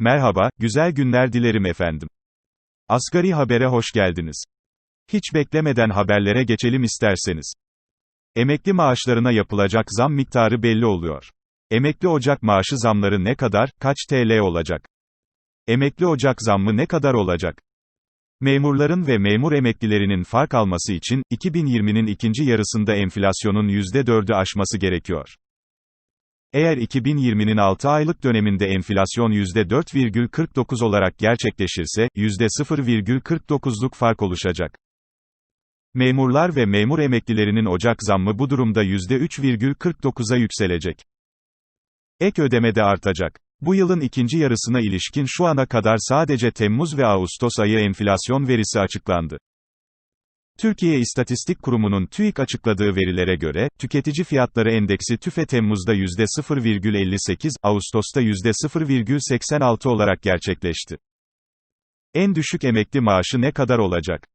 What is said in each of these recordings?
Merhaba, güzel günler dilerim efendim. Asgari habere hoş geldiniz. Hiç beklemeden haberlere geçelim isterseniz. Emekli maaşlarına yapılacak zam miktarı belli oluyor. Emekli Ocak maaşı zamları ne kadar, kaç TL olacak? Emekli Ocak zammı ne kadar olacak? Memurların ve memur emeklilerinin fark alması için, 2020'nin ikinci yarısında enflasyonun %4'ü aşması gerekiyor. Eğer 2020'nin 6 aylık döneminde enflasyon %4,49 olarak gerçekleşirse, %0,49'luk fark oluşacak. Memurlar ve memur emeklilerinin Ocak zammı bu durumda %3,49'a yükselecek. Ek ödeme de artacak. Bu yılın ikinci yarısına ilişkin şu ana kadar sadece Temmuz ve Ağustos ayı enflasyon verisi açıklandı. Türkiye İstatistik Kurumu'nun TÜİK açıkladığı verilere göre, tüketici fiyatları endeksi TÜFE Temmuz'da %0,58, Ağustos'ta %0,86 olarak gerçekleşti. En düşük emekli maaşı ne kadar olacak?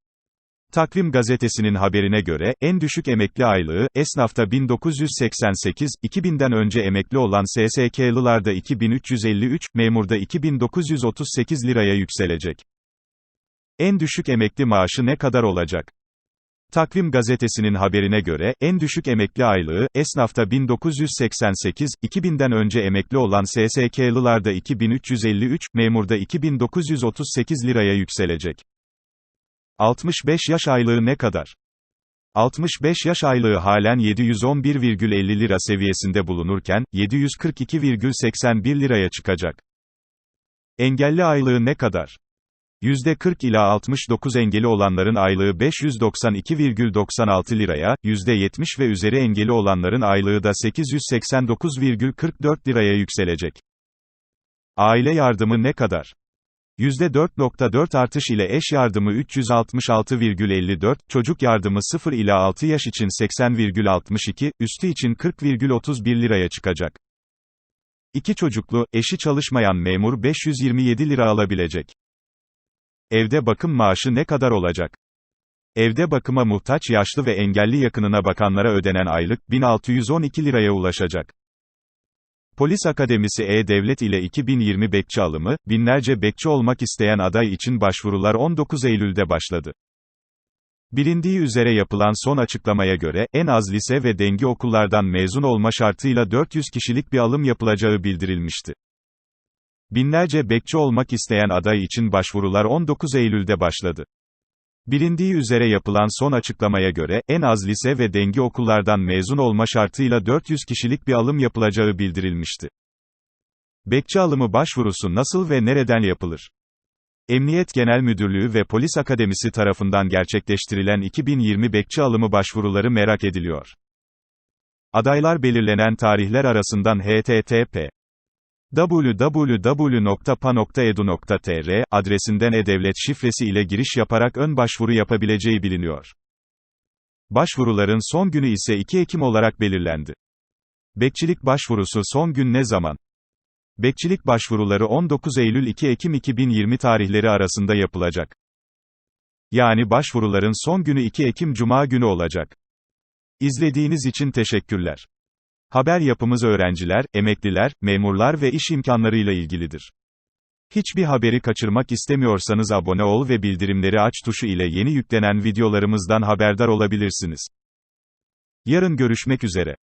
Takvim gazetesinin haberine göre, en düşük emekli aylığı, esnafta 1988, 2000'den önce emekli olan SSK'lılarda 2353, memurda 2938 liraya yükselecek. En düşük emekli maaşı ne kadar olacak? Takvim gazetesinin haberine göre, en düşük emekli aylığı, esnafta 1988, 2000'den önce emekli olan SSK'lılarda 2353, memurda 2938 liraya yükselecek. 65 yaş aylığı ne kadar? 65 yaş aylığı halen 711,50 lira seviyesinde bulunurken, 742,81 liraya çıkacak. Engelli aylığı ne kadar? %40 ila 69 engeli olanların aylığı 592,96 liraya, %70 ve üzeri engeli olanların aylığı da 889,44 liraya yükselecek. Aile yardımı ne kadar? %4.4 artış ile eş yardımı 366,54, çocuk yardımı 0 ila 6 yaş için 80,62, üstü için 40,31 liraya çıkacak. İki çocuklu, eşi çalışmayan memur 527 lira alabilecek. Evde bakım maaşı ne kadar olacak? Evde bakıma muhtaç yaşlı ve engelli yakınına bakanlara ödenen aylık, 1612 liraya ulaşacak. Polis Akademisi E-Devlet ile 2020 bekçi alımı, binlerce bekçi olmak isteyen aday için başvurular 19 Eylül'de başladı. Bilindiği üzere yapılan son açıklamaya göre, en az lise ve dengi okullardan mezun olma şartıyla 400 kişilik bir alım yapılacağı bildirilmişti. Binlerce bekçi olmak isteyen aday için başvurular 19 Eylül'de başladı. Bilindiği üzere yapılan son açıklamaya göre, en az lise ve dengi okullardan mezun olma şartıyla 400 kişilik bir alım yapılacağı bildirilmişti. Bekçi alımı başvurusu nasıl ve nereden yapılır? Emniyet Genel Müdürlüğü ve Polis Akademisi tarafından gerçekleştirilen 2020 bekçi alımı başvuruları merak ediliyor. Adaylar belirlenen tarihler arasından http www.pa.edu.tr adresinden e-devlet şifresi ile giriş yaparak ön başvuru yapabileceği biliniyor. Başvuruların son günü ise 2 Ekim olarak belirlendi. Bekçilik başvurusu son gün ne zaman? Bekçilik başvuruları 19 Eylül 2 Ekim 2020 tarihleri arasında yapılacak. Yani başvuruların son günü 2 Ekim Cuma günü olacak. İzlediğiniz için teşekkürler. Haber yapımız öğrenciler, emekliler, memurlar ve iş imkanlarıyla ilgilidir. Hiçbir haberi kaçırmak istemiyorsanız abone ol ve bildirimleri aç tuşu ile yeni yüklenen videolarımızdan haberdar olabilirsiniz. Yarın görüşmek üzere.